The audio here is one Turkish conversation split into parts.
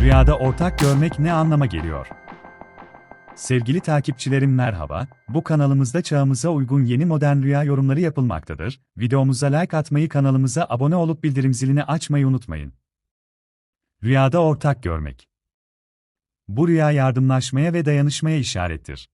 Rüyada ortak görmek ne anlama geliyor? Sevgili takipçilerim merhaba, bu kanalımızda çağımıza uygun yeni modern rüya yorumları yapılmaktadır. Videomuza like atmayı kanalımıza abone olup bildirim zilini açmayı unutmayın. Rüyada ortak görmek. Bu rüya yardımlaşmaya ve dayanışmaya işarettir.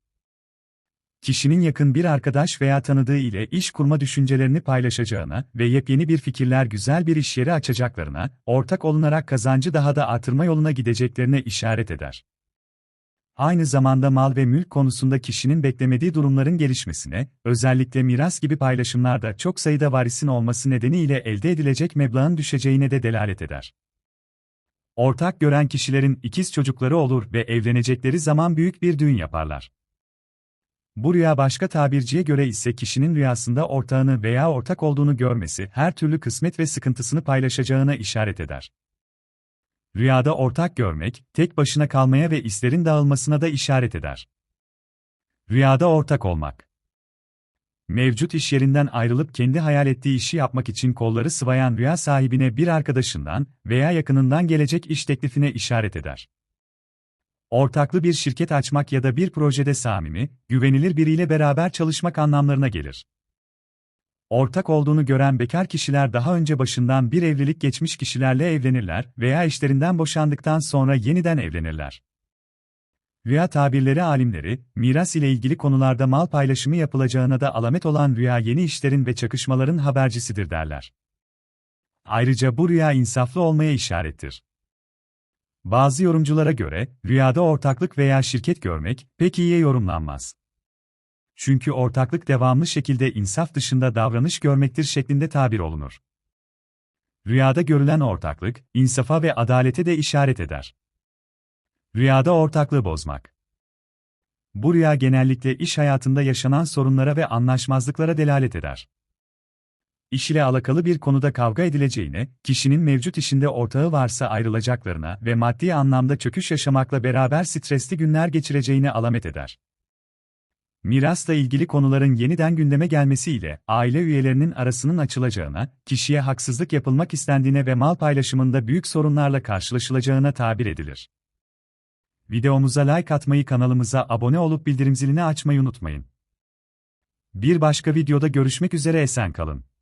Kişinin yakın bir arkadaş veya tanıdığı ile iş kurma düşüncelerini paylaşacağına ve yepyeni bir fikirler güzel bir iş yeri açacaklarına, ortak olunarak kazancı daha da artırma yoluna gideceklerine işaret eder. Aynı zamanda mal ve mülk konusunda kişinin beklemediği durumların gelişmesine, özellikle miras gibi paylaşımlarda çok sayıda varisin olması nedeniyle elde edilecek meblağın düşeceğine de delalet eder. Ortak gören kişilerin ikiz çocukları olur ve evlenecekleri zaman büyük bir düğün yaparlar. Bu rüya başka tabirciye göre ise kişinin rüyasında ortağını veya ortak olduğunu görmesi her türlü kısmet ve sıkıntısını paylaşacağına işaret eder. Rüyada ortak görmek, tek başına kalmaya ve islerin dağılmasına da işaret eder. Rüyada ortak olmak. Mevcut iş yerinden ayrılıp kendi hayal ettiği işi yapmak için kolları sıvayan rüya sahibine bir arkadaşından veya yakınından gelecek iş teklifine işaret eder. Ortaklı bir şirket açmak ya da bir projede samimi, güvenilir biriyle beraber çalışmak anlamlarına gelir. Ortak olduğunu gören bekar kişiler daha önce başından bir evlilik geçmiş kişilerle evlenirler veya eşlerinden boşandıktan sonra yeniden evlenirler. Rüya tabirleri alimleri, miras ile ilgili konularda mal paylaşımı yapılacağına da alamet olan rüya yeni işlerin ve çakışmaların habercisidir derler. Ayrıca bu rüya insaflı olmaya işarettir. Bazı yorumculara göre, rüyada ortaklık veya şirket görmek pek iyiye yorumlanmaz. Çünkü ortaklık devamlı şekilde insaf dışında davranış görmektir şeklinde tabir olunur. Rüyada görülen ortaklık, insafa ve adalete de işaret eder. Rüyada ortaklığı bozmak. Bu rüya genellikle iş hayatında yaşanan sorunlara ve anlaşmazlıklara delalet eder. İş ile alakalı bir konuda kavga edileceğine, kişinin mevcut işinde ortağı varsa ayrılacaklarına ve maddi anlamda çöküş yaşamakla beraber stresli günler geçireceğine alamet eder. Mirasla ilgili konuların yeniden gündeme gelmesiyle aile üyelerinin arasının açılacağına, kişiye haksızlık yapılmak istendiğine ve mal paylaşımında büyük sorunlarla karşılaşılacağına tabir edilir. Videomuza like atmayı kanalımıza abone olup bildirim zilini açmayı unutmayın. Bir başka videoda görüşmek üzere esen kalın.